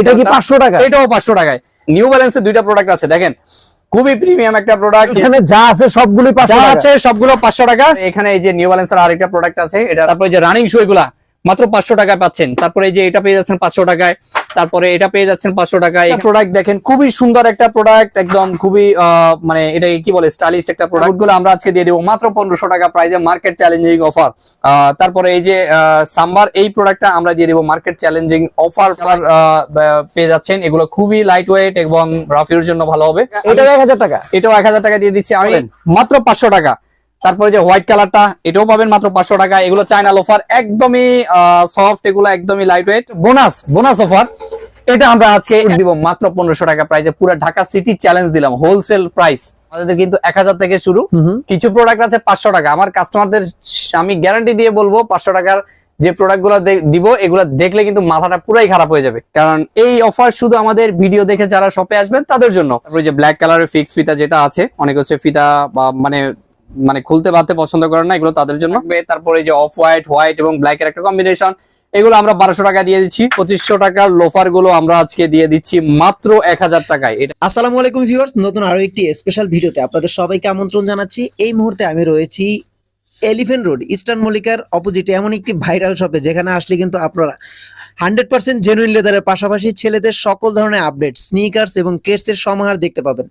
এটা কি পাঁচশো টাকা এটাও পাঁচশো টাকায়। নিউ ব্যালেন্সে দুইটা প্রোডাক্ট আছে। দেখেন খুবই প্রিমিয়াম একটা প্রোডাক্ট এখানে যা আছে সবগুলোই পাঁচশো যা টাকা আছে সবগুলো পাঁচশো টাকা। এখানে এই যে নিউ ব্যালেন্সের আরেকটা প্রোডাক্ট আছে। এটা তারপরে যে রানিং শু এগুলা। মাত্র পাঁচশো টাকায় পাচ্ছেন। তারপরে এই যে এটা পেয়ে যাচ্ছেন পাঁচশো টাকায় তারপরে এটা পেয়ে যাচ্ছেন পাঁচশো টাকায়। এই প্রোডাক্ট দেখেন খুবই সুন্দর একটা প্রোডাক্ট একদম খুবই মানে এটা কি বলে স্টাইলিশ একটা প্রোডাক্টগুলো আমরা আজকে দিয়ে দেবো মাত্র পনেরোশো টাকা প্রাইজে মার্কেট চ্যালেঞ্জিং অফার তারপরে এই যে সাম্বার এই প্রোডাক্টটা আমরা দিয়ে দেবো মার্কেট চ্যালেঞ্জিং অফার পেয়ে যাচ্ছেন। এগুলো খুবই লাইট ওয়েট এবং রাফির জন্য ভালো হবে। এটা এক হাজার টাকা? এটাও এক হাজার টাকা দিয়ে দিচ্ছি। আমি মাত্র পাঁচশো টাকা। তারপরে যে হোয়াইট কালারটা এটাও পাবেন মাত্র পাঁচশো টাকা। এগুলো চায়না লোফার একদমই সফট এগুলো একদমই light weight bonus bonus offer এটা আমরা আজকে দিব মাত্র পনেরোশো টাকা প্রাইসে পুরো ঢাকা সিটি চ্যালেঞ্জ দিলাম হোলসেল প্রাইস আমাদের কিন্তু এক হাজার থেকে শুরু। কিছু প্রোডাক্ট আছে পাঁচশো টাকা। আমার কাস্টমারদের আমি গ্যারান্টি দিয়ে বলব পাঁচশো টাকার যে প্রোডাক্টগুলো দিব এগুলো দেখলে কিন্তু মাথাটা পুরাই খারাপ হয়ে যাবে। কারণ এই অফার শুধু আমাদের ভিডিও দেখে যারা শপে আসবেন তাদের জন্য। তারপরে যে ব্ল্যাক কালারের ফিক্স ফিতা যেটা আছে অনেক হচ্ছে ফিতা বা মানে মানে খুলতে বাতে পছন্দ করেন না এগুলো তাদের জন্য। তারপরে যে অফ হোয়াইট হোয়াইট এবং ব্ল্যাক এর একটা কম্বিনেশন এগুলো আমরা বারোশো টাকা দিয়ে দিচ্ছি। পঁচিশশো টাকার লোফারগুলো আমরা আজকে দিয়ে দিচ্ছি মাত্র এক হাজার টাকায়। এটা আসসালামু আলাইকুম ভিউয়ার্স নতুন আরও একটি স্পেশাল ভিডিওতে আপনাদের সবাইকে আমন্ত্রণ জানাচ্ছি। এই মুহূর্তে আমি রয়েছি এলিফেন্ট রোড ইস্টার্ন মল্লিকার অপোজিটে এমন একটি ভাইরাল শপে যেখানে আসলে কিন্তু আপনারা হান্ড্রেড পার্সেন্ট জেনুইন লেদারের পাশাপাশি ছেলেদের সকল ধরনের আপডেট স্নিকার্স এবং কেটসের সমাহার দেখতে পাবেন।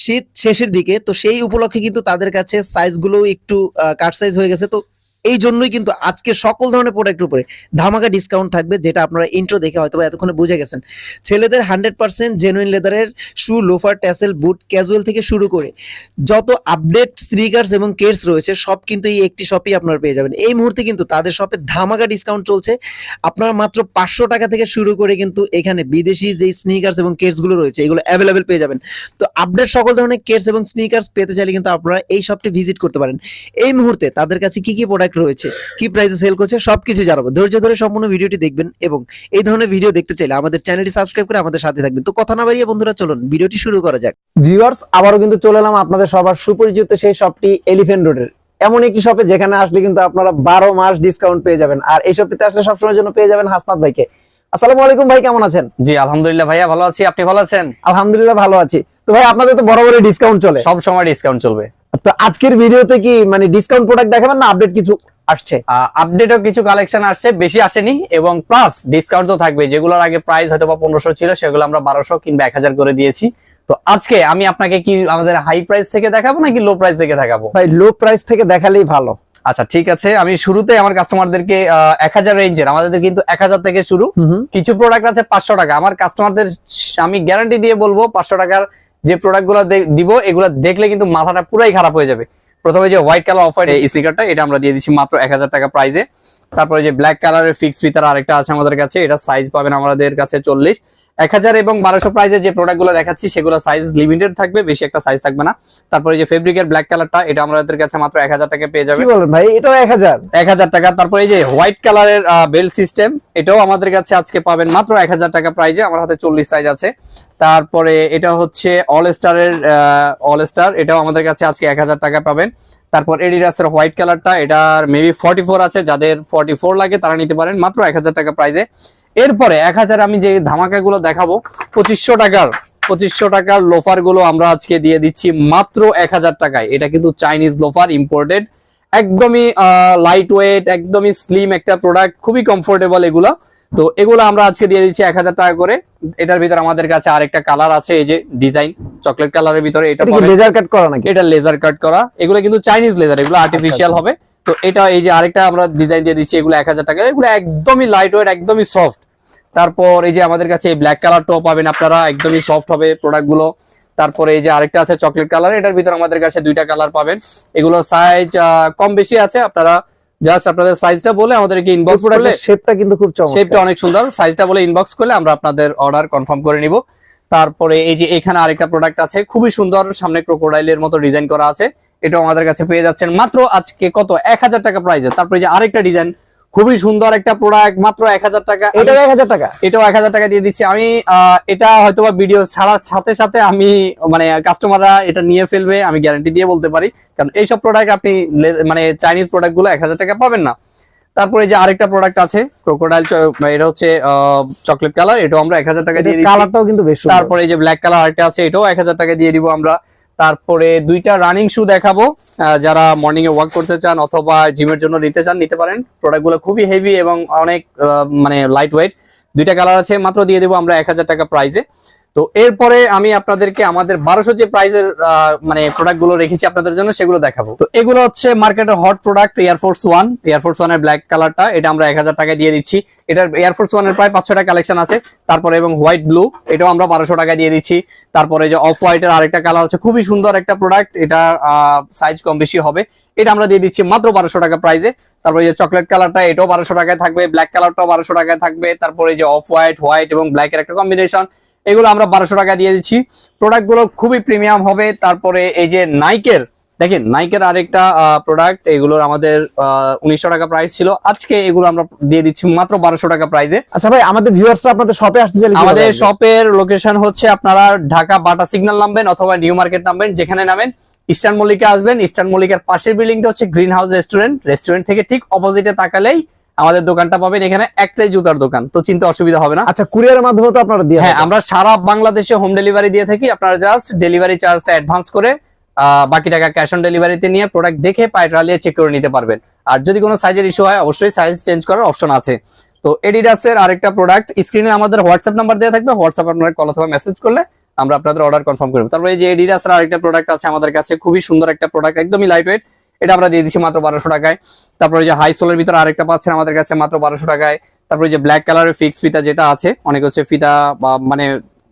শীত শেষের দিকে, তো সেই উপলক্ষে কিন্তু তাদের কাছে সাইজগুলো একটু কাট সাইজ হয়ে গেছে, তো এই জন্যই কিন্তু আজকে সকল ধরনের প্রোডাক্টের উপরে ধামাকা ডিসকাউন্ট থাকবে, যেটা আপনারা ইন্ট্রো দেখে হয়তো এতক্ষণে বুঝে গেছেন। ছেলেদের হান্ড্রেড পার্সেন্ট জেনুইন লেদারের shoe loafer tassel boot casual থেকে শুরু করে যত আপডেট স্নিকার্স এবং কেটস রয়েছে, সব কিন্তু এই একটি শপেই আপনারা পেয়ে যাবেন। এই মুহূর্তে কিন্তু তাদের শপে ধামাকা ডিসকাউন্ট চলছে। আপনারা মাত্র পাঁচশো টাকা থেকে শুরু করে কিন্তু এখানে বিদেশি যে স্নিকার্স এবং কেটসগুলো রয়েছে, এগুলো অ্যাভেলেবেল পেয়ে যাবেন। তো আপডেট সকল ধরনের কেটস এবং স্নিকার্স পেতে চাইলে কিন্তু আপনারা এই শপটি ভিজিট করতে পারেন। এই মুহূর্তে তাদের কাছে কি কি প্রোডাক্ট রয়েছে। কি প্রাইসে সেল করছে সবকিছু জানাব। ধৈর্য ধরে সম্পূর্ণ ভিডিওটি দেখবেন এবং এই ধরনের ভিডিও দেখতে চাইলে আমাদের চ্যানেলটি সাবস্ক্রাইব করে আমাদের সাথে থাকবেন। তো কথা না বাড়িয়ে বন্ধুরা চলুন ভিডিওটি শুরু করা যাক। ভিউয়ার্স আবারও কিন্তু চলে এলাম আপনাদের সবার সুপরিচিত সেই শপটি এলিফেন্ট রোডের এমন একটি শপে যেখানে আসলে কিন্তু আপনারা বারো মাস ডিসকাউন্ট পেয়ে যাবেন। আর এই শপটিতে আসলে সবসময়ের জন্য পেয়ে যাবেন হাসনাত ভাইকে। আসসালামু আলাইকুম ভাই কেমন আছেন? জি আলহামদুলিল্লাহ ভাইয়া ভালো আছি। আপনি ভালো আছেন? আলহামদুলিল্লাহ ভালো আছি। তো ভাই আপনাদের তো বড় বড় ডিসকাউন্ট চলে। সব সময় ডিসকাউন্ট চলবে। তো আজকের ভিডিওতে কি মানে ডিসকাউন্ট প্রোডাক্ট দেখাবেন না আপডেট কিছু আসছে? আপডেটও কিছু কালেকশন আসছে বেশি আসেনি এবং প্লাস ডিসকাউন্ট তো থাকবে। যেগুলোর আগে প্রাইস হয়তো বা পনেরোশো ছিল সেগুলো আমরা বারোশো কিংবা এক হাজার করে দিয়েছি। তো আজকে আমি আপনাকে কি আমাদের হাই প্রাইস থেকে দেখাবো নাকি লো প্রাইস থেকে দেখাবো? ভাই লো প্রাইস থেকে দেখালেই ভালো। আচ্ছা ঠিক আছে। আমি শুরুতে আমার কাস্টমারদেরকে এক হাজার রেঞ্জের আমাদের কিন্তু এক হাজার থেকে শুরু। কিছু প্রোডাক্ট আছে পাঁচশো টাকা। আমার কাস্টমারদের আমি গ্যারান্টি দিয়ে বলব পাঁচশো টাকার যে প্রোডাক্টগুলো দিব, এগুলো দেখলে কিন্তু মাথাটা পুরাই খারাপ হয়ে যাবে। প্রথমে যে হোয়াইট কালার অফার এই স্নিকারটা এটা আমরা দিয়ে দিচ্ছি মাত্র এক হাজার টাকা প্রাইসে তারপরে যে ব্ল্যাক কালারের ফিক্স ফিতার আরেকটা আছে আমাদের কাছে, এটা সাইজ পাবেন আমাদের কাছে চল্লিশ। এক হাজার এবং বারোশো প্রাইসে যে প্রোডাক্টগুলো দেখাচ্ছি সেগুলো সাইজ লিমিটেড থাকবে বেশি একটা সাইজ থাকবে না। তারপরে যে ফেব্রিকের ব্ল্যাক কালারটা এটা আমাদের কাছে মাত্র এক হাজার টাকা পেয়ে যাবে ভাই? এটাও এক হাজার? এক হাজার টাকা। তারপরে এই যে হোয়াইট কালারের বেল্ট সিস্টেম এটাও আমাদের কাছে আজকে পাবেন মাত্র এক হাজার টাকা প্রাইজে আমার হাতে চল্লিশ সাইজ আছে। তারপরে এটা হচ্ছে অল স্টারের অল স্টার এটাও আমাদের কাছে আজকে এক হাজার টাকা পাবেন। তারপর এডিডাসের হোয়াইট কালারটা এটার মেবি ফর্টি ফোর আছে। যাদের ফর্টি ফোর লাগে তারা নিতে পারেন মাত্র এক হাজার টাকা প্রাইজে এরপরে এক হাজার আমি যে ধামাকা গুলো দেখাবো পঁচিশশো টাকার পঁচিশশো টাকার লোফারগুলো আমরা আজকে দিয়ে দিচ্ছি মাত্র এক হাজার টাকায়। এটা কিন্তু চাইনিজ লোফার ইম্পোর্টেড একদমই লাইট ওয়েট একদমই স্লিম একটা প্রোডাক্ট খুবই কমফোর্টেবল এগুলো। তো এগুলো আমরা আজকে দিয়ে দিচ্ছি এক হাজার টাকা করে। এটার ভিতরে আমাদের কাছে আরেকটা কালার আছে এই যে ডিজাইন চকলেট কালারের ভিতরে এটা এটা লেজার কাট করা নাকি? এটা লেজার কাট করা। এগুলো কিন্তু চাইনিজ লেজার এগুলো আর্টিফিশিয়াল হবে। তো এটা এই যে আরেকটা আমরা ডিজাইন দিয়ে দিচ্ছি এগুলো এক হাজার টাকা এগুলো একদমই লাইট ওয়েট একদমই সফট তারপর এই যে আমাদের কাছে এই ব্ল্যাক কালারটাও পাবেন আপনারা একদমই সফট হবে প্রোডাক্টগুলো। তারপরে এই যে আরেকটা আছে চকলেট কালার এটার ভিতরে আমাদের কাছে দুইটা কালার পাবেন। এগুলোর সাইজ কম বেশি আছে আপনারা জাস্ট আপনাদের সাইজটা বলে আমাদেরকে ইনবক্স করলে শেপটা কিন্তু খুব চমৎকার। শেপটা অনেক সুন্দর। সাইজটা বলে ইনবক্স করলে আমরা আপনাদের অর্ডার কনফার্ম করে নিব। তারপরে এই যে এখানে আরেকটা প্রোডাক্ট আছে খুবই সুন্দর সামনে ক্রোকোডাইলের মতো ডিজাইন করা আছে। এটাও আমাদের কাছে পেয়ে যাচ্ছেন। মাত্র আজকে কত? এক হাজার টাকা প্রাইজে তারপরে যে আরেকটা ডিজাইন খুবই সুন্দর একটা প্রোডাক্ট মাত্র এক হাজার টাকা। এটাও এক হাজার টাকা? এটাও এক হাজার টাকা দিয়ে দিচ্ছি। আমি এটা হয়তো বা ভিডিও ছাড়ার সাথে সাথে আমি মানে কাস্টমাররা এটা নিয়ে ফেলবে আমি গ্যারান্টি দিয়ে বলতে পারি। কারণ এইসব প্রোডাক্ট আপনি মানে চাইনিজ প্রোডাক্টগুলো এক হাজার টাকা পাবেন না। তারপরে যে আরেকটা প্রোডাক্ট আছে ক্রোকোডাইল এটা হচ্ছে চকলেট কালার এটাও আমরা এক হাজার টাকা দিয়ে দিচ্ছি। কালারটাও কিন্তু বেশ। তারপরে এই যে ব্ল্যাক কালার আরেকটা আছে এটাও এক হাজার টাকা দিয়ে দিব আমরা। তারপরে দুইটা রানিং শু দেখাবো। যারা মর্নিং এ ওয়াক করতে চান অথবা জিমের জন্য নিতে চান, নিতে পারেন। প্রোডাক্টগুলো খুবই হেভি এবং অনেক মানে লাইট ওয়েট দুইটা কালার আছে, মাত্র দিয়ে দেবো আমরা এক হাজার টাকা প্রাইসে তো এরপরে আমি আপনাদেরকে আমাদের বারোশো যে প্রাইসের মানে প্রোডাক্টগুলো রেখেছি আপনাদের জন্য, সেগুলো দেখাবো। তো এগুলো হচ্ছে মার্কেটের hot product Air Force one Air Force ওয়ানের ব্ল্যাক কালারটা এটা আমরা এক হাজার টাকায় দিয়ে দিচ্ছি। এটার এয়ারফোর্স ওয়ানের প্রায় পাঁচশোটা কালেকশন আছে। তারপরে এবং হোয়াইট ব্লু এটাও আমরা বারোশো টাকায় দিয়ে দিচ্ছি। তারপরে যে অফ হোয়াইটের আরেকটা কালার হচ্ছে খুবই সুন্দর একটা প্রোডাক্ট এটা সাইজ কম বেশি হবে। এটা আমরা দিয়ে দিচ্ছি মাত্র বারোশো টাকা প্রাইসে তারপরে যে চকলেট কালারটা এটাও বারোশো টাকায় থাকবে। ব্ল্যাক কালারটাও বারোশো টাকায় থাকবে। তারপরে যে অফ হোয়াইট হোয়াইট এবং ব্ল্যাক এর একটা কম্বিনেশন এগুলো আমরা বারোশো টাকা দিয়ে দিচ্ছি। প্রোডাক্টগুলো খুবই প্রিমিয়াম হবে। তারপরে এই যে নাইকের দেখেন নাইকের আরেকটা প্রোডাক্ট এগুলোর আমাদের উনিশশো টাকা প্রাইস ছিল। আজকে এগুলো আমরা দিয়ে দিচ্ছি মাত্র বারোশো টাকা প্রাইসে আচ্ছা ভাই আমাদের ভিউয়ার্সরা আপনাদের শপে আসতে চাইলে আমাদের শপের লোকেশন হচ্ছে আপনারা ঢাকা বাটা সিগন্যাল নামবেন অথবা নিউ মার্কেট নামবেন যেখানে নামেন। ইস্টার্ন মল্লিকা আসবেন। ইস্টার্ন মল্লিকার পাশের বিল্ডিংটা হচ্ছে গ্রিন হাউস রেস্টুরেন্ট রেস্টুরেন্ট থেকে ঠিক অপোজিটে তাকালেই আমাদের দোকানটা পাবেন এখানে একটাই জুতার দোকান তো চিন্তা অসুবিধা হবে না। আচ্ছা কুরিয়ারের মাধ্যমে তো আপনারা দিয়ে হ্যাঁ আমরা সারা বাংলাদেশে হোম ডেলিভারি দিয়ে থাকি। আপনারা জাস্ট ডেলিভারি চার্জটা অ্যাডভান্স করে আহ, বাকি টাকা ক্যাশ অন ডেলিভারিতে নিয়ে প্রোডাক্ট দেখে পায়ে ট্রালিয়ে চেক করে নিতে পারবেন। আর যদি কোনো সাইজের ইস্যু হয় অবশ্যই সাইজ চেঞ্জ করার অপশন আছে। তো এডিডাসের আরেকটা প্রোডাক্ট স্ক্রিনে আমাদের হোয়াটসঅ্যাপ নাম্বার দেওয়া থাকবে। হোয়াটসঅ্যাপ আপনারা কল অথবা মেসেজ করলে আমরা আপনাদের অর্ডার কনফার্ম করব। তারপরে এই যে এডিডাসের আরেকটা প্রোডাক্ট আছে আমাদের কাছে খুবই সুন্দর একটা প্রোডাক্ট একদমই লাইট ওয়েট এটা আমরা দিয়ে দিচ্ছি মাত্র বারোশো টাকায়। তারপরে যে হাই সোলের ভিতরে আরেকটা পাচ্ছেন আমাদের কাছে মাত্র বারোশো টাকায়। তারপরে যে ব্ল্যাক কালারের ফিক্স ফিতা যেটা আছে, অনেক হচ্ছে ফিতা বা মানে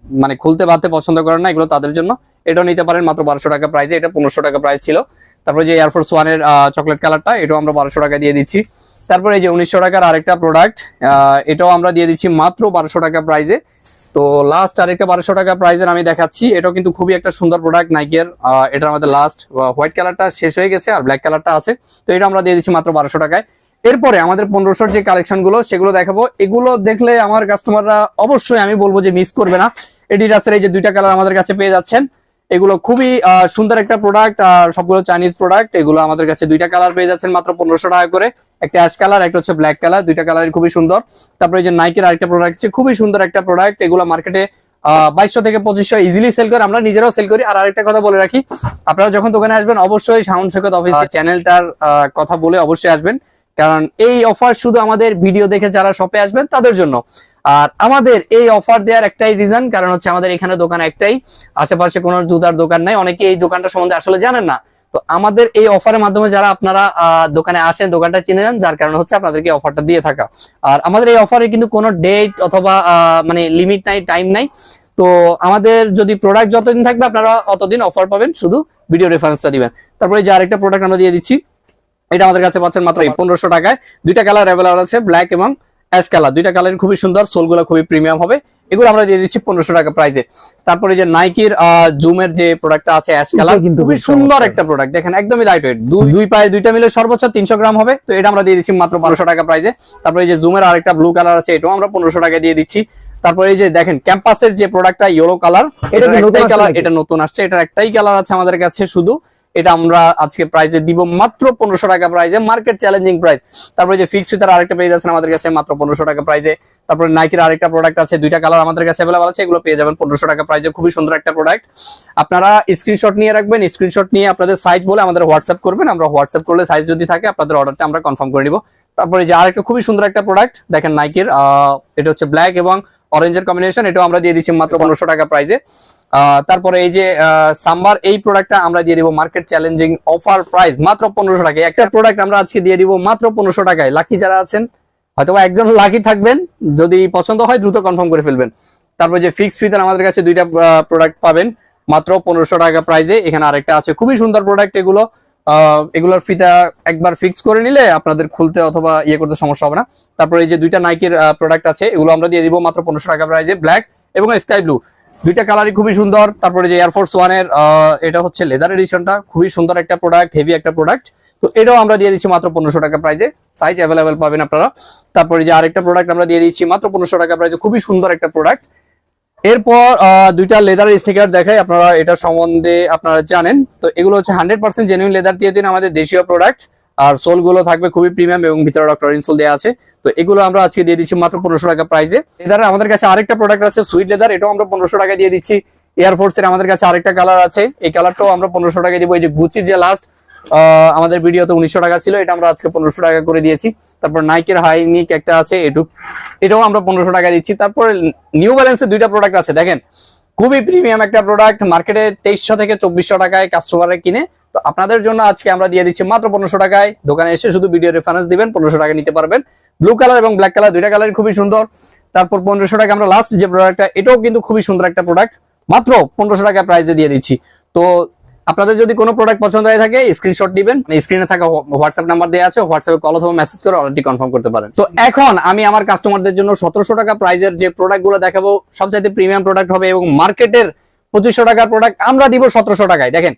মানে খুলতে বাঁধতে পছন্দ করেন না, এগুলো তাদের জন্য। এটাও নিতে পারেন মাত্র বারোশো টাকা প্রাইসে এটা পনেরোশো টাকা প্রাইস ছিল। তারপরে যে এয়ারফোর্স ওয়ানের চকলেট কালারটা এটাও আমরা বারোশো টাকা দিয়ে দিচ্ছি। তারপরে এই যে উনিশশো টাকার আরেকটা প্রোডাক্ট এটাও আমরা দিয়ে দিচ্ছি মাত্র বারোশো টাকা প্রাইসে তো লাস্ট আরেকটা বারোশো টাকা প্রাইজের আমি দেখাচ্ছি। এটাও কিন্তু খুবই একটা সুন্দর প্রোডাক্ট নাইকের এটা আমাদের লাস্ট হোয়াইট কালারটা শেষ হয়ে গেছে আর ব্ল্যাক কালারটা আছে। তো এটা আমরা দিয়ে দিচ্ছি মাত্র বারোশো টাকায়। এরপরে আমাদের পনেরোশোর যে কালেকশনগুলো, সেগুলো দেখাবো। এগুলো দেখলে আমার কাস্টমাররা অবশ্যই আমি বলব যে মিস করবে না। এডিডাসের এই যে দুইটা কালার আমাদের কাছে পেয়ে যাচ্ছেন। এগুলো খুবই সুন্দর একটা প্রোডাক্ট আর সবগুলো চাইনিজ প্রোডাক্ট এগুলো আমাদের কাছে দুইটা কালার পেয়ে যাচ্ছেন মাত্র পনেরোশো টাকা করে। একটা অ্যাশ কালার একটা হচ্ছে ব্ল্যাক কালার দুইটা কালার খুবই সুন্দর। তারপরে এই যে নাইকের আরেকটা প্রোডাক্ট আছে খুবই সুন্দর একটা প্রোডাক্ট এগুলো মার্কেটে বাইশশো থেকে পঁচিশশো ইজিলি সেল করে আমরা নিজেরাও সেল করি। আর আরেকটা কথা বলে রাখি আপনারা যখন দোকানে আসবেন অবশ্যই সাউন্ড সৈকত অফিস চ্যানেলটার কথা বলে অবশ্যই আসবেন। কারণ এই অফার শুধু আমাদের ভিডিও দেখে যারা শপে আসবেন তাদের জন্য। আর আমাদের এই অফার দেওয়ার একটাই রিজন কারণ হচ্ছে আমাদের এখানে দোকান একটাই। আশেপাশে কোনো জুতার দোকান নাই। অনেকে এই দোকানটা সম্বন্ধে আসলে জানেন না। তো আমাদের এই অফারের মাধ্যমে যারা আপনারা দোকানে আসেন, দোকানটা চিনে যান, যার কারণে হচ্ছে আপনাদেরকে অফারটা দিয়ে থাকা। আর আমাদের এই অফারে কিন্তু কোনো ডেট অথবা মানে লিমিট নাই টাইম নাই। তো আমাদের যদি প্রোডাক্ট যতদিন থাকবে, আপনারা অতদিন অফার পাবেন, শুধু ভিডিও রেফারেন্সটা দিবেন। তারপরে যে আরেকটা প্রোডাক্ট আমরা দিয়ে দিচ্ছি, এটা আমাদের কাছে পাচ্ছেন মাত্র পনেরোশো টাকায়। দুইটা কালার অ্যাভেলেবল আছে ব্ল্যাক এবং অ্যাশ কালার দুইটা কালার খুবই সুন্দর সোলগুলো খুবই প্রিমিয়াম হবে। এগুলো আমরা দিয়ে দিচ্ছি পনেরোশো টাকা প্রাইসে তারপরে যে নাইকির জুমের যে প্রোডাক্টটা আছে অ্যাশ কালার কিন্তু খুবই সুন্দর একটা প্রোডাক্ট দেখেন একদমই লাইট ওয়েট দুই পায়ে দুইটা মিলে সর্বোচ্চ তিনশো গ্রাম হবে। তো এটা আমরা দিয়ে দিচ্ছি মাত্র বারোশো টাকা প্রাইসে তারপরে এই যে জুমের আরেকটা ব্লু কালার আছে এটাও আমরা পনেরোশো টাকা দিয়ে দিচ্ছি। তারপরে এই যে দেখেন ক্যাম্পাসের যে প্রোডাক্টটা ইয়েলো কালার এটা এটা নতুন কালার এটা নতুন আসছে। এটার একটাই কালার আছে আমাদের কাছে শুধু। এটা আমরা আজকে প্রাইসে দিব মাত্র পনেরোশো টাকা প্রাইসে মার্কেট চ্যালেঞ্জিং প্রাইস তারপরে যে ফিক্স ফিতার আরেকটা পেয়ে যাচ্ছেন আমাদের কাছে মাত্র পনেরোশো টাকা প্রাইসে তারপরে নাইকের আরেকটা প্রোডাক্ট আছে, দুইটা কালার আমাদের কাছে অ্যাভেলেবল আছে, এগুলো পেয়ে যাবেন পনেরোশো টাকা প্রাইসে খুবই সুন্দর একটা প্রোডাক্ট আপনারা স্ক্রিনশট নিয়ে রাখবেন স্ক্রিনশট নিয়ে আপনাদের সাইজ বলে আমাদের হোয়াটসঅ্যাপ করবেন। আমরা হোয়াটসঅ্যাপ করলে সাইজ যদি থাকে, আপনাদের অর্ডারটা আমরা কনফার্ম করে নিব। তারপরে যে আরেকটা খুবই সুন্দর একটা প্রোডাক্ট দেখেন নাইকের এটা হচ্ছে ব্ল্যাক এবং অরেঞ্জের কম্বিনেশন এটাও আমরা দিয়ে দিচ্ছি মাত্র পনেরোশো টাকা প্রাইসে তারপরে এই যে সাম্বার, এই প্রোডাক্টটা আমরা দিয়ে দিব মার্কেট চ্যালেঞ্জিং অফার প্রাইস মাত্র পনেরোশো টাকা একটা প্রোডাক্ট আমরা আজকে দিয়ে দিব মাত্র পনেরোশো টাকায়। লাকি যারা আছেন, হয়তোবা একজন লাকি থাকবেন, যদি পছন্দ হয় দ্রুত কনফার্ম করে ফেলবেন। তারপর যে ফিক্স ফিতার আমাদের কাছে দুইটা প্রোডাক্ট পাবেন, মাত্র পনেরোশো টাকা প্রাইসে এখানে আরেকটা আছে, খুবই সুন্দর প্রোডাক্ট এগুলো। এগুলোর ফিতা একবার ফিক্স করে নিলে আপনাদের খুলতে অথবা ইয়ে করতে সমস্যা হবে না। তারপরে এই যে দুইটা নাইকের প্রোডাক্ট আছে, এগুলো আমরা দিয়ে দিব মাত্র পনেরোশো টাকা প্রাইসে ব্ল্যাক এবং স্কাই ব্লু দুইটা কালারই খুবই সুন্দর। তারপরে যে এয়ারফোর্স ওয়ানের এটা হচ্ছে লেদার এডিশনটা খুবই সুন্দর একটা প্রোডাক্ট হেভি একটা প্রোডাক্ট তো এটাও আমরা দিয়ে দিচ্ছি মাত্র পনেরোশো টাকা প্রাইসে সাইজ অ্যাভেলেবেল পাবেন আপনারা। তারপরে যে আরেকটা প্রোডাক্ট আমরা দিয়ে দিচ্ছি মাত্র পনেরোশো টাকা প্রাইসে খুবই সুন্দর একটা প্রোডাক্ট এরপর দুইটা লেদার স্টিকার দেখাই, আপনারা এটা সম্বন্ধে আপনারা জানেন। তো এগুলো হচ্ছে হান্ড্রেড পার্সেন্ট জেনুইন লেদার দিয়ে দিন আমাদের দেশীয় প্রোডাক্ট আর সোলগুলো থাকবে খুবই প্রিমিয়াম এবং ভিতরে ডক্টর ইনসোল দেওয়া আছে। তো এগুলো আমরা আজকে দিয়ে দিচ্ছি মাত্র পনেরোশো টাকা প্রাইসে লেদার আমাদের কাছে আরেকটা প্রোডাক্ট আছে সুইট লেদার এটাও আমরা পনেরোশো টাকা দিয়ে দিচ্ছি। এয়ারফোর্স এর আমাদের কাছে আরেকটা কালার আছে, এই কালারটাও আমরা পনেরোশো টাকা দিব। এই যে গুচির যে লাস্ট আমাদের ভিডিওতে উনিশশো টাকা ছিল, এটা আমরা আজকে পনেরোশো টাকা করে দিয়েছি। তারপর নাইকের হাই নিক একটা আছে, এটু, এটাও আমরা পনেরোশো টাকা দিচ্ছি। তারপর নিউ ব্যালেন্সের দুইটা প্রোডাক্ট আছে, দেখেন। খুবই প্রিমিয়াম একটা প্রোডাক্ট মার্কেটে তেইশশো থেকে চব্বিশশো টাকায় কাস্টমারে কিনে। তো আপনাদের জন্য আজকে আমরা দিয়ে দিচ্ছি মাত্র পনেরোশো টাকায়। দোকানে এসে শুধু ভিডিও রেফারেন্স দিবেন, পনেরোশো টাকা নিতে পারবেন। ব্লু কালার এবং ব্ল্যাক কালার দুইটা কালার খুবই সুন্দর। তারপর পনেরোশো টাকা আমরা লাস্ট যে প্রোডাক্টটা এটাও কিন্তু খুবই সুন্দর একটা প্রোডাক্ট মাত্র পনেরোশো টাকা প্রাইসে দিয়ে দিচ্ছি। তো আপনাদের যদি কোনো প্রোডাক্ট পছন্দ হয়ে থাকে স্ক্রিনশট দিবেন। স্ক্রিনে থাকা হোয়াটসঅ্যাপ নাম্বার দেওয়া আছে হোয়াটসঅ্যাপে কল অথবা মেসেজ করে অলরেডি কনফার্ম করতে পারেন। তো এখন আমি আমার কাস্টমারদের জন্য সতেরোশো টাকা প্রাইজের যে প্রোডাক্টগুলো দেখাবো, সবচাইতে প্রিমিয়াম প্রোডাক্ট হবে এবং মার্কেটের পঁচিশশো টাকার প্রোডাক্ট আমরা দিব সতেরোশো টাকায়। দেখেন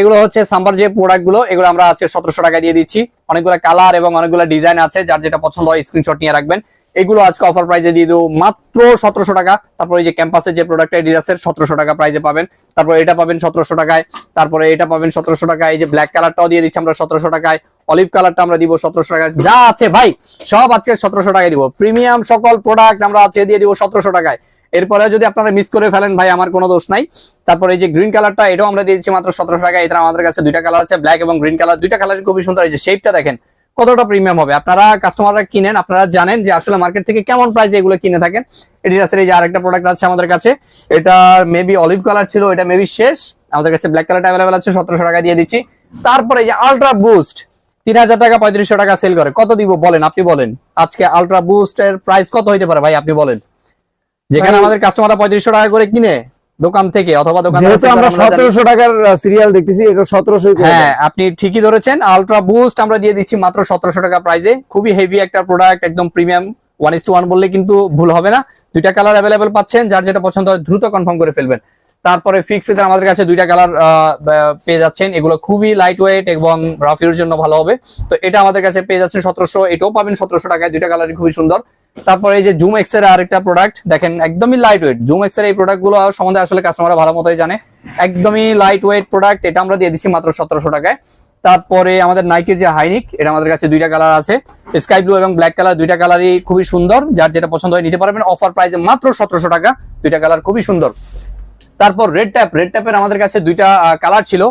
এগুলো হচ্ছে সাম্বার যে প্রোডাক্টগুলো, এগুলো আমরা আজকে সতেরোশো টাকা দিয়ে দিচ্ছি। অনেকগুলো কালার এবং অনেকগুলো ডিজাইন আছে, যার যেটা পছন্দ হয় স্ক্রিনশট নিয়ে রাখবেন। এগুলো আজকে অফার প্রাইজে দিয়ে দেবো মাত্র সতেরোশো টাকা। তারপর এই যে ক্যাম্পাসের যে প্রোডাক্ট ডিলার্সের সতেরোশো টাকা প্রাইজে পাবেন। তারপর এটা পাবেন সতেরোশো টাকায়। তারপরে এটা পাবেন সতেরোশো টাকায়। এই যে ব্ল্যাক কালারটাও দিয়ে দিচ্ছি আমরা সতেরোশো টাকায়। অলিভ কালারটা আমরা দিব সতেরোশো টাকায়। যা আছে ভাই, সব আজকে সতেরোশো টাকায় দিব। প্রিমিয়াম সকল প্রোডাক্ট আমরা আজকে দিয়ে দিব সতেরোশো টাকায়। এরপরে যদি আপনারা মিস করে ফেলেন ভাই, আমার কোনো দোষ নাই। তারপরে এই যে গ্রিন কালারটা এটাও আমরা দিয়ে দিচ্ছি মাত্র সতেরোশো টাকা এটা আমাদের কাছে দুইটা কালার আছে ব্ল্যাক এবং গ্রিন কালার দুইটা কালার খুবই সুন্দর। এই যে শেপটা দেখেন কতটা প্রিমিয়াম হবে? আপনারা কাস্টমাররা কিনেন আপনারা জানেন যে আসলে মার্কেট থেকে কেমন প্রাইসে এগুলো কিনে থাকেন। এডিডাসের এই যে আরেকটা প্রোডাক্ট আছে আমাদের কাছে এটা মেবি অলিভ কালার ছিল এটা মেবি শেষ। আমাদের কাছে ব্ল্যাক কালারটা অ্যাভেলেবেল আছে সতেরোশো টাকা দিয়ে দিচ্ছি। তারপরে এই যে আলট্রা বুস্ট তিন হাজার টাকা পঁয়ত্রিশশো টাকা সেল করে। কত দিব বলেন আপনি বলেন। আজকে আলট্রা বুস্ট এর প্রাইস কত হইতে পারে ভাই আপনি বলেন। যেখানে আমাদের কাস্টমাররা পঁয়ত্রিশশো টাকা করে কিনে দোকান থেকে অথবা দোকান যেহেতু আমরা সতেরোশো টাকার সিরিয়াল দেখতেছি এটা সতেরোশো হ্যাঁ আপনি ঠিকই ধরেছেন। আলট্রা বুস্ট আমরা দিয়ে দিচ্ছি মাত্র সতেরোশো টাকা প্রাইজে খুবই হেভি একটা প্রোডাক্ট একদম প্রিমিয়াম ওয়ান টু ওয়ান বললে কিন্তু ভুল হবে না। দুইটা কালার অ্যাভেলেবেল পাচ্ছেন যার যেটা পছন্দ হয় দ্রুত কনফার্ম করে ফেলবেন। তারপরে ফিক্স ফিতে আমাদের কাছে দুইটা কালার পেয়ে যাচ্ছেন। এগুলো খুবই লাইট ওয়েট এবং রাফির জন্য ভালো হবে। তো এটা আমাদের কাছে পেয়ে যাচ্ছেন সতেরোশো এটাও পাবেন সতেরোশো টাকায়। দুইটা কালারই খুবই সুন্দর। তারপরে এই যে জুম এক্সের আরেকটা প্রোডাক্ট দেখেন একদমই লাইট ওয়েট জুম এক্সের এই প্রোডাক্টগুলো সম্বন্ধে আসলে কাস্টমাররা ভালো মতোই জানে। একদমই লাইট ওয়েট প্রোডাক্ট এটা আমরা দিয়ে দিচ্ছি মাত্র সতেরোশো টাকায়। তারপরে আমাদের নাইকের যে হাইনিক এটা আমাদের কাছে দুইটা কালার আছে। স্কাই ব্লু এবং ব্ল্যাক কালার দুইটা কালারই খুবই সুন্দর। যার যেটা পছন্দ হয় নিতে পারবেন অফার প্রাইসে মাত্র সতেরোশো টাকা। দুইটা কালার খুবই সুন্দর। তারপর রেড ট্যাপ রেড ট্যাপের আমাদের কাছে দুইটা কালার ছিল।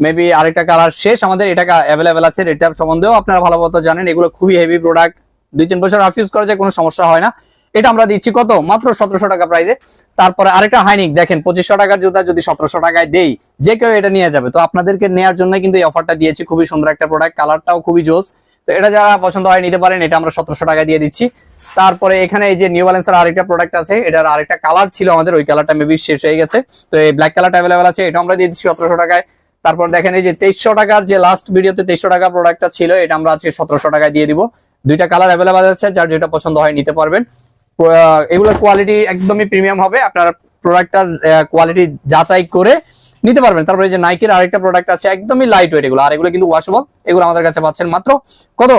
মেবি আরেকটা কালার শেষ আমাদের এটা অ্যাভেলেবেল আছে রেড ট্যাপ সম্বন্ধেও আপনারা ভালো মতো জানেন। এগুলো খুবই হেভি প্রোডাক্ট দুই তিন বছর রাফ ইউজ করা যায়, কোনো সমস্যা হয় না। এটা আমরা দিচ্ছি কত? মাত্র সতেরোশো টাকা প্রাইসে তারপরে আরেকটা হাইনিক দেখেন, পঁচিশশো টাকার জুতা যদি সতেরোশো টাকায় দেই, যে কেউ এটা নিয়ে যাবে। তো আপনাদেরকে নেওয়ার জন্য কিন্তু এই অফারটা দিয়েছি। খুবই সুন্দর একটা প্রোডাক্ট কালারটাও খুবই জোস। তো এটা যারা পছন্দ হয়, নিতে পারেন, এটা আমরা সতেরোশো টাকা দিয়ে দিচ্ছি। তারপরে এখানে এই যে নিউ ব্যালেন্সের আরেকটা প্রোডাক্ট আছে, এটার আরেকটা কালার ছিল আমাদের, ওই কালারটা মেবি শেষ হয়ে গেছে। তো এই ব্ল্যাক কালারটা অ্যাভেলেবেল আছে এটা আমরা দিয়ে দিচ্ছি সতেরোশো টাকায়। তারপর দেখেন এই যে তেইশশো টাকার যে লাস্ট ভিডিওতে তেইশশো টাকা প্রোডাক্টটা ছিল, এটা আমরা আজকে সতেরোশো টাকায় দিয়ে দিব। দুইটা কালার অ্যাভেলেবেল আছে, যার যেটা পছন্দ হয় নিতে পারবেন। এগুলোর কোয়ালিটি একদমই প্রিমিয়াম হবে। আপনার প্রোডাক্টটার কোয়ালিটি যাচাই করে নিতে পারবেন। তারপরে যে নাইকের আরেকটা প্রোডাক্ট আছে, একদমই লাইট ওয়েট এগুলো। আর এগুলো কিন্তু ওয়াশেবল এগুলো আমাদের কাছে পাচ্ছেন মাত্র কত?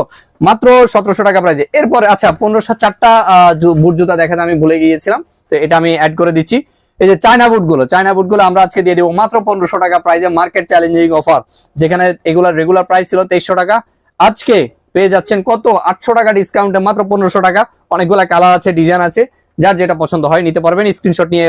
মাত্র সতেরোশো টাকা প্রাইজে এরপরে আচ্ছা পনেরোশো চারটা বুট জুতা দেখাতে আমি ভুলে গিয়েছিলাম। তো এটা আমি অ্যাড করে দিচ্ছি। এই যে চায়না বুটগুলো চায়না বুটগুলো আমরা আজকে দিয়ে দেবো মাত্র পনেরোশো টাকা প্রাইজে মার্কেট চ্যালেঞ্জিং অফার যেখানে এগুলার রেগুলার প্রাইস ছিল তেইশশো টাকা। আজকে পেয়ে যাচ্ছেন কত? আটশো টাকা ডিসকাউন্টে মাত্র পনেরোশো টাকা। অনেকগুলা কালার আছে ডিজাইন আছে। যার যেটা পছন্দ হয় নিতে পারবেন। স্ক্রিনশট নিয়ে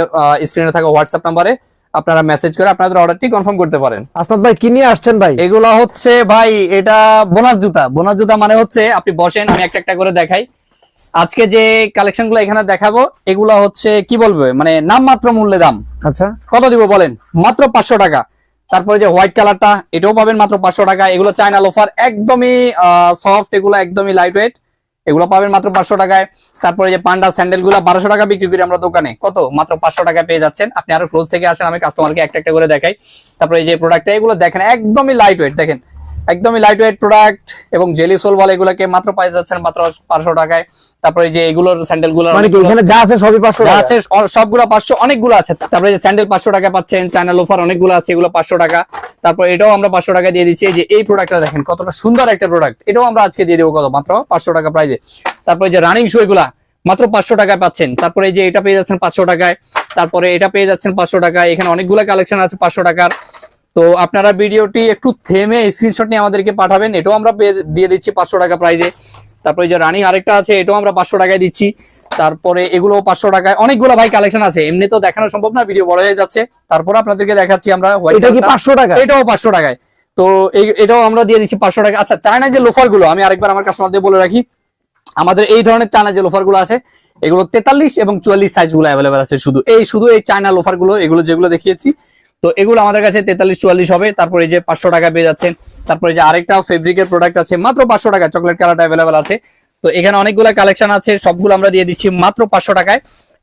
স্ক্রিনে থাকা হোয়াটসঅ্যাপ নাম্বারে আপনারা মেসেজ করে আপনাদের অর্ডারটি কনফার্ম করতে পারেন। আসনাদ ভাই কি নিয়ে আসছেন ভাই? এগুলো হচ্ছে ভাই এটা বোনাস জুতা। বোনাস জুতা মানে হচ্ছে আপনি বসেন আমি একটা একটা করে দেখাই। আজকে যে কালেকশনগুলো এখানে দেখাবো এগুলা হচ্ছে কি বলব? মানে নামমাত্র মূল্যে দাম। আচ্ছা। কত দিব বলেন? মাত্র পাঁচশো টাকা। তারপরে যে হোয়াইট কালারটা এটাও পাবেন মাত্র পাঁচশো টাকা। এগুলো চায়না লোফার একদমই সফট এগুলো একদমই লাইট ওয়েট এগুলো পাবেন মাত্র পাঁচশো টাকায়। তারপরে যে পান্ডা স্যান্ডেলগুলো বারোশো টাকা বিক্রি করি আমরা দোকানে। কত? মাত্র পাঁচশো টাকায় পেয়ে যাচ্ছেন। আপনি আরও ক্লোজ থেকে আসেন, আমি কাস্টমারকে একটা একটা করে দেখাই। তারপরে যে প্রোডাক্টটা এগুলো দেখেন, একদমই লাইট ওয়েট দেখেন একদমই লাইট ওয়েট প্রোডাক্ট এবং জেলি সোল বল এগুলোকে মাত্র পাই যাচ্ছেন মাত্র পাঁচশো টাকায়। তারপরে যে এগুলোর স্যান্ডেলগুলো মানে এখানে যা আছে সবই পাঁচশো? আছে সবগুলো পাঁচশো অনেকগুলো আছে। তারপরে যে স্যান্ডেল পাঁচশো টাকা পাচ্ছেন চায়না লোফার অনেকগুলো আছে এগুলো পাঁচশো টাকা। তারপরে এটাও আমরা পাঁচশো টাকা দিয়ে দিচ্ছি। যে এই প্রোডাক্টটা দেখেন কতটা সুন্দর একটা প্রোডাক্ট এটাও আমরা আজকে দিয়ে দেবো কত? মাত্র পাঁচশো টাকা প্রাইজে তারপরে যে রানিং শু এগুলা মাত্র পাঁচশো টাকায় পাচ্ছেন। তারপরে এই যে এটা পেয়ে যাচ্ছেন পাঁচশো টাকায়। তারপরে এটা পেয়ে যাচ্ছেন পাঁচশো টাকায়। এখানে অনেকগুলো কালেকশন আছে পাঁচশো টাকার। তো আপনারা ভিডিওটি একটু থেমে স্ক্রিনশট নিয়ে আমাদেরকে পাঠাবেন এটাও আমরা দিয়ে দিচ্ছি পাঁচশো টাকা প্রাইজে তারপরে যে রানিং আরেকটা আছে এটাও আমরা পাঁচশো টাকায় দিচ্ছি। তারপরে এগুলো পাঁচশো টাকায় অনেকগুলো ভাই কালেকশন আছে এমনি তো দেখানো সম্ভব না ভিডিও বড় হয়ে যাচ্ছে। তারপরে আপনাদেরকে দেখাচ্ছি আমরা এটা কি পাঁচশো টাকা? এটাও পাঁচশো টাকায়। তো এটাও আমরা দিয়ে দিচ্ছি পাঁচশো টাকা। আচ্ছা চায়না যে লোফারগুলো আমি আরেকবার আমার কাস্টমারদের বলে রাখি আমাদের এই ধরনের চায়না যে লোফারগুলো আছে এগুলো তেতাল্লিশ এবং চুয়াল্লিশ সাইজগুলো অ্যাভেলেবেল আছে শুধু। এই শুধু এই চায়না লোফারগুলো এগুলো যেগুলো দেখিয়েছি তো এগুলো আমাদের কাছে তেতাল্লিশ চুয়াল্লিশ হবে। তারপরে এই যে পাঁচশো টাকা পেয়ে যাচ্ছেন। তারপরে যে আরেকটা ফেব্রিকের প্রোডাক্ট আছে মাত্র পাঁচশো টাকা। চকলেট কালারটা অ্যাভেলেবেল আছে। তো এখানে অনেকগুলো কালেকশন আছে সবগুলো আমরা দিয়ে দিচ্ছি মাত্র পাঁচশো টাকায়।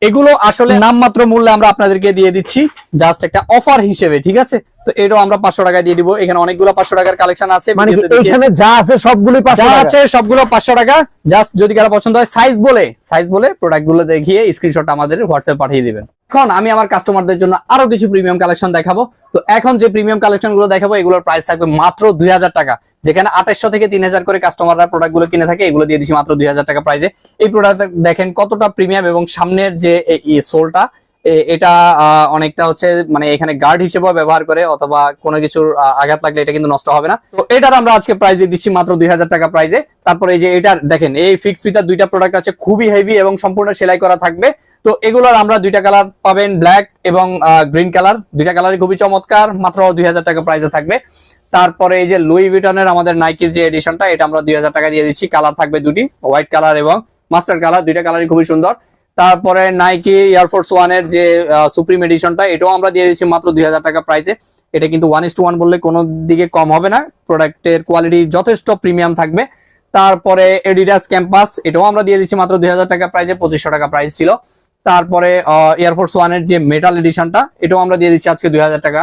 এগুলো আসলে নামমাত্র মূল্যে আমরা আপনাদেরকে দিয়ে দিচ্ছি জাস্ট একটা অফার হিসেবে ঠিক আছে? তো এটাও আমরা পাঁচশো টাকায় দিয়ে দিব। এখানে অনেকগুলো পাঁচশো টাকার কালেকশন আছে। মানে যা আছে যা আছে সবগুলো পাঁচশো টাকা। জাস্ট যদি কারও পছন্দ হয় সাইজ বলে সাইজ বলে প্রোডাক্টগুলো দেখিয়ে স্ক্রিনশট আমাদের হোয়াটসঅ্যাপ পাঠিয়ে দিবেন। এখন আমি আমার কাস্টমারদের জন্য আরও কিছু প্রিমিয়াম কালেকশন দেখাবো। তো এখন যে প্রিমিয়াম কালেকশনগুলো দেখাবো, এগুলোর প্রাইস থাকবে মাত্র দুই টাকা। যেখানে আঠাশশো থেকে তিন হাজার করে কাস্টমাররা প্রোডাক্টগুলো কিনে থাকে, এগুলো দিয়ে দিচ্ছি মাত্র দুই টাকা প্রাইসে এই প্রোডাক্ট দেখেন কতটা প্রিমিয়াম এবং সামনের যে সোলটা এটা অনেকটা হচ্ছে মানে এখানে গার্ড হিসেবে ব্যবহার করে, অথবা কোনো কিছুর আঘাত লাগলে এটা কিন্তু নষ্ট হবে না। তো এটার আমরা আজকে প্রাইজে দিচ্ছি মাত্র দুই হাজার টাকা প্রাইজে তারপরে এই যে এটা, দেখেন, এই ফিক্স ফিতার দুইটা প্রোডাক্ট আছে, খুবই হেভি এবং সম্পূর্ণ সেলাই করা থাকবে। তো এগুলোর আমরা দুইটা কালার পাবেন ব্ল্যাক এবং গ্রিন কালার দুইটা কালারই খুবই চমৎকার, মাত্র দুই হাজার টাকা প্রাইজে থাকবে। তারপরে এই যে লুই ভিটনের আমাদের নাইকির যে এডিশনটা এটা আমরা দুই হাজার টাকা দিয়ে দিচ্ছি। কালার থাকবে দুটি হোয়াইট কালার এবং মাস্টার কালার দুইটা কালারই খুবই সুন্দর। তারপরে নাইকি এয়ারফোর্স ওয়ানের যে সুপ্রিম এডিশনটা এটাও আমরা দিয়ে দিচ্ছি মাত্র দুই হাজার টাকা প্রাইসে এটা কিন্তু ওয়ান ইস টু ওয়ান বললে কোনো দিকে কম হবে না। প্রোডাক্টের কোয়ালিটি যথেষ্ট প্রিমিয়াম থাকবে। তারপরে এডিডাস ক্যাম্পাস এটাও আমরা দিয়ে দিচ্ছি মাত্র দুই হাজার টাকা প্রাইসে পঁচিশশো টাকা প্রাইস ছিল। তারপরে এয়ারফোর্স ওয়ানের যে মেটাল এডিশনটা এটাও আমরা দিয়ে দিচ্ছি আজকে দুই হাজার টাকা।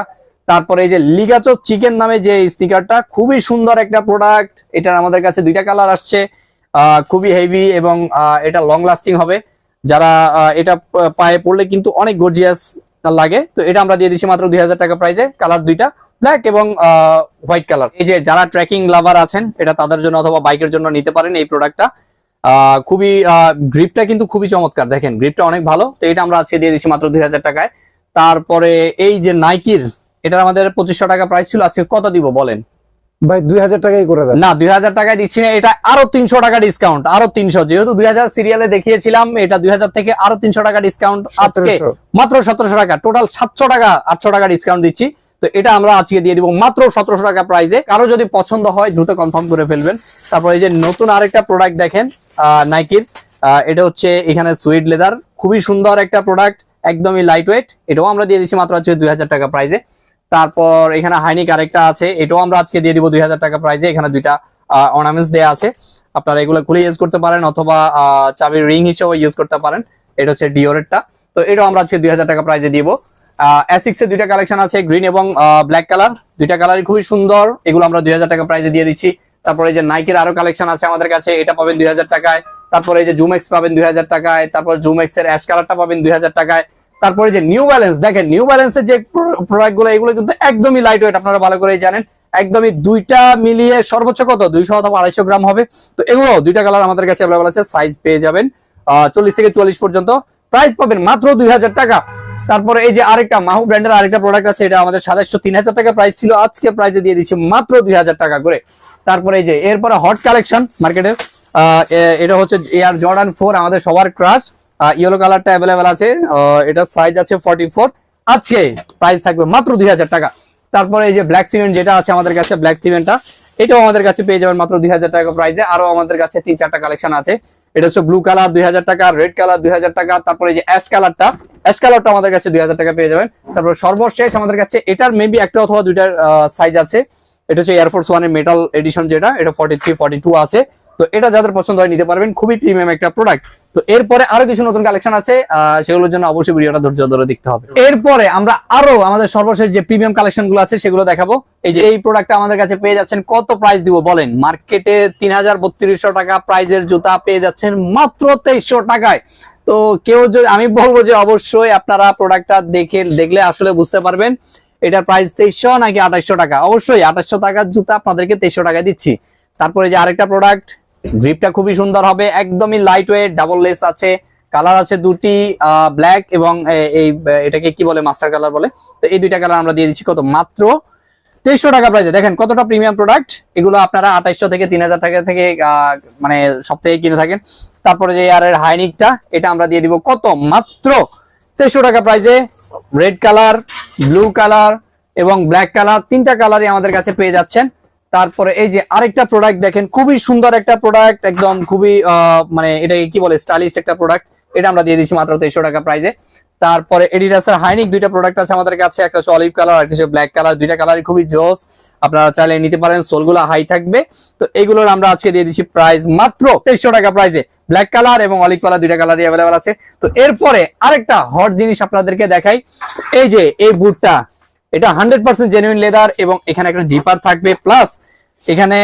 তারপরে এই যে লিগাচো চিকেন নামে যে স্নিকারটা খুবই সুন্দর একটা প্রোডাক্ট এটার আমাদের কাছে দুইটা কালার আসছে খুবই হেভি এবং এটা লং লাস্টিং হবে। যারা এটা পায়ে পড়লে কিন্তু অনেক গর্জিয়াস লাগে। তো এটা আমরা দিয়ে দিচ্ছি মাত্র দুই হাজার টাকা প্রাইসে কালার দুইটা ব্ল্যাক এবং হোয়াইট কালার এই যে যারা ট্রেকিং লাভার আছেন, এটা তাদের জন্য অথবা বাইকের জন্য নিতে পারেন এই প্রোডাক্টটা খুবই গ্রিপটা কিন্তু খুবই চমৎকার। দেখেন গ্রিপটা অনেক ভালো। তো এটা আমরা আজকে দিয়ে দিচ্ছি মাত্র দুই হাজার টাকায়। তারপরে এই যে নাইকির এটার আমাদের পঁচিশশো টাকা প্রাইস ছিল। আজকে কত দিব বলেন? ভাই দুই হাজার টাকাই করে দেন। না দুই হাজার টাকায় দিচ্ছি না। এটা আরও তিনশো টাকা ডিসকাউন্ট আরও তিনশো। যেহেতু দুই হাজার সিরিয়ালে দেখিয়েছিলাম এটা দুই হাজার থেকে আরও তিনশো টাকা ডিসকাউন্ট আজকে মাত্র সতেরোশো টাকা। টোটাল সাতশো টাকা আটশো টাকা ডিসকাউন্ট দিচ্ছি। তো এটা আমরা আজকে দিয়ে দিব মাত্র সতেরোশো টাকা প্রাইসে কারও যদি পছন্দ হয়, দ্রুত কনফার্ম করে ফেলবেন। তারপর এই যে নতুন আরেকটা প্রোডাক্ট দেখেন নাইকির এটা হচ্ছে এখানে সুইট লেদার খুবই সুন্দর একটা প্রোডাক্ট একদমই লাইট ওয়েট এটাও আমরা দিয়ে দিচ্ছি মাত্র হচ্ছে দুই টাকা প্রাইসে তারপর এখানে হাইনিক আরেকটা আছে, এটাও আমরা আজকে দিয়ে দিব দুই হাজার টাকা প্রাইজে এখানে দুইটা অর্নামেন্টস দেওয়া আছে। আপনারা এগুলো খুলে ইউজ করতে পারেন অথবা চাবির রিং হিসেবে ইউজ করতে পারেন। এটা হচ্ছে ডিওরেটটা তো এটাও আমরা আজকে দুই হাজার টাকা প্রাইজে দিব। অ্যাসিক্স এর দুইটা কালেকশন আছে গ্রিন এবং ব্ল্যাক কালার দুইটা কালারই খুবই সুন্দর। এগুলো আমরা দুই হাজার টাকা প্রাইসে দিয়ে দিচ্ছি। তারপরে এই যে নাইকের আরও কালেকশন আছে আমাদের কাছে, এটা পাবেন দুই হাজার টাকায়। তারপরে এই যে জুমেক্স পাবেন দুই হাজার টাকায়। তারপর জুমেক্স এর অ্যাশ কালারটা পাবেন দুই হাজার টাকায়। তারপরে যে নিউ ব্যালেন্স দেখেন নিউ ব্যালেন্সের যে প্রোডাক্টগুলো, এগুলো কিন্তু একদমই লাইট ওয়েট আপনারা ভালো করেই জানেন। একদমই দুইটা মিলিয়ে সর্বোচ্চ কত? দুইশো অথবা আড়াইশো গ্রাম হবে। তো এগুলো দুইটা কালার আমাদের কাছে অ্যাভেলেবল আছে সাইজ পেয়ে যাবেন চল্লিশ থেকে চুয়াল্লিশ পর্যন্ত। প্রাইস পাবেন মাত্র দুই হাজার টাকা। তারপরে এই যে আরেকটা মাহু ব্র্যান্ডের আরেকটা প্রোডাক্ট আছে, এটা আমাদের সাতাশশো তিন হাজার টাকা প্রাইস ছিল। আজকে প্রাইসে দিয়ে দিচ্ছি মাত্র দুই হাজার টাকা করে। তারপরে এই যে, এরপরে হট কালেকশন মার্কেটের এটা হচ্ছে এয়ার জর্ডান ফোর আমাদের সবার ক্রাশ ইয়েলো কালারটা অ্যাভেলেবেল আছে। এটার সাইজ আছে ফর্টি ফোর আজকে প্রাইস থাকবে মাত্র দুই হাজার টাকা। তারপরে এই যে ব্ল্যাক সিমেন্ট যেটা আছে আমাদের কাছে ব্ল্যাক সিমেন্টটা এটাও আমাদের কাছে পেয়ে যাবেন মাত্র দুই হাজার টাকা প্রাইসে আরও আমাদের কাছে তিন চারটা কালেকশন আছে। এটা হচ্ছে ব্লু কালার দুই হাজার টাকা রেড কালার দুই হাজার টাকা। তারপরে যে অ্যাশ কালারটা অ্যাশ কালারটা আমাদের কাছে দুই হাজার টাকা পেয়ে যাবেন। তারপর সর্বশেষ আমাদের কাছে, এটার মেবি একটা অথবা দুইটার সাইজ আছে। এটা হচ্ছে এয়ারফোর্স ওয়ানের মেটাল এডিশন যেটা, এটা ফর্টি থ্রি টু আছে। তো এটা যাদের পছন্দ হয় নিতে পারবেন। খুবই প্রিমিয়াম একটা প্রোডাক্ট তো এরপরে আরও কিছু নতুন কালেকশন আছে সেগুলোর জন্য অবশ্যই ভিডিওটা ধৈর্য ধরে দেখতে হবে। এরপরে আমরা আরও আমাদের সর্বশেষ যে প্রিমিয়াম কালেকশনগুলো আছে, সেগুলো দেখাবো। এই যে এই প্রোডাক্টটা আমাদের কাছে পেয়ে যাচ্ছেন, কত প্রাইস দিব বলেন? মার্কেটে তিন হাজার বত্রিশশো টাকা প্রাইজের জুতা পেয়ে যাচ্ছেন মাত্র তেইশশো টাকায়। তো কেউ যদি, আমি বলব যে অবশ্যই আপনারা প্রোডাক্টটা দেখে, দেখলে আসলে বুঝতে পারবেন, এটার প্রাইস তেইশশো নাকি আঠাইশশো টাকা। অবশ্যই আঠাশশো টাকার জুতা আপনাদেরকে তেইশশো টাকায় দিচ্ছি। তারপরে যে আরেকটা প্রোডাক্ট গ্রিপটা খুবই সুন্দর হবে, একদমই লাইট ওয়েট ডাবল লেস আছে কালার আছে দুটি ব্ল্যাক এবং এই এটাকে কি বলে মাস্টার কালার বলে? তো এই দুইটা কালার আমরা দিয়ে দিচ্ছি কত? মাত্র তেইশশো টাকা প্রাইসে দেখেন কতটা প্রিমিয়াম প্রোডাক্ট এগুলো আপনারা আঠাইশশো থেকে তিন হাজার টাকা থেকে মানে থেকে কিনে থাকেন। তারপরে যে আর এর হাইনিকটা, এটা আমরা দিয়ে দিব কত? মাত্র তেইশশো টাকা প্রাইসে রেড কালার ব্লু কালার এবং ব্ল্যাক কালার তিনটা কালারই আমাদের কাছে পেয়ে যাচ্ছেন। তারপরে এই যে আরেকটা প্রোডাক্ট দেখেন, খুবই সুন্দর একটা প্রোডাক্ট একদম খুবই মানে এটাকে কি বলে স্টাইলিশ একটা প্রোডাক্ট এটা আমরা দিয়ে দিচ্ছি মাত্র তেইশশো টাকা প্রাইসে তারপরে এডিডাসের হাইনিক দুইটা প্রোডাক্ট আছে আমাদের কাছে, একটা হচ্ছে অলিভ কালার আর হচ্ছে ব্ল্যাক কালার দুইটা কালারই খুবই জোস। আপনারা চাইলে নিতে পারেন সোলগুলো হাই থাকবে। তো এগুলোর আমরা আজকে দিয়ে দিচ্ছি প্রাইস মাত্র তেইশশো টাকা প্রাইজে ব্ল্যাক কালার এবং অলিভ কালার দুইটা কালারই অ্যাভেলেবেল আছে। তো এরপরে আরেকটা হট জিনিস আপনাদেরকে দেখাই। এই যে, এই বুটটা এটা হান্ড্রেড পার্সেন্ট জেনুইন লেদার এবং এখানে একটা জিপার থাকবে প্লাস এখানে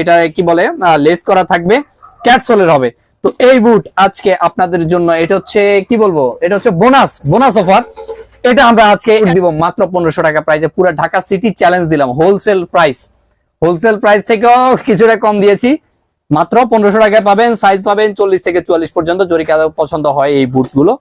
এটা কি বলে লেস করা থাকবে ক্যাটসোলের হবে। তো এই বুট আজকে আপনাদের জন্য, এটা হচ্ছে, কি বলব, এটা হচ্ছে বোনাস বোনাস অফার এটা আমরা আজকে দিব মাত্র পনেরোশো টাকা প্রাইসে পুরো ঢাকা সিটি চ্যালেঞ্জ দিলাম হোলসেল প্রাইস হোলসেল প্রাইস থেকেও কিছুটা কম দিয়েছি। মাত্র পনেরোশো টাকায় পাবেন সাইজ পাবেন চল্লিশ থেকে চুয়াল্লিশ পর্যন্ত। কারও পছন্দ হয় এই বুটগুলো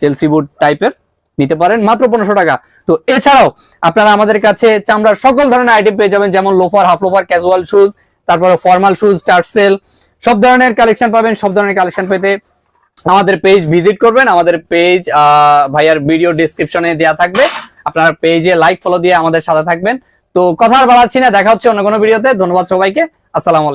চেলসি বুট টাইপের নিতে পারেন মাত্র পনেরোশো টাকা। তো এছাড়াও আপনারা আমাদের কাছে চামড়ার সকল ধরনের আইটেম পেয়ে যাবেন, যেমন loafer half loafer casual shoes তারপরে ফর্মাল শুজ টার্সেল সব ধরনের কালেকশন পাবেন, সব ধরনের কালেকশন পেতে আমাদের পেজ ভিজিট করবেন, আমাদের পেজ ভাইয়ার ভিডিও ডিসক্রিপশনে দেওয়া থাকবে। আপনার পেজে লাইক ফলো দিয়ে আমাদের সাথে থাকবেন। তো কথা আর বাড়াচ্ছি না, দেখা হচ্ছে অন্য কোনো ভিডিওতে ধন্যবাদ সবাইকে। আসসালামু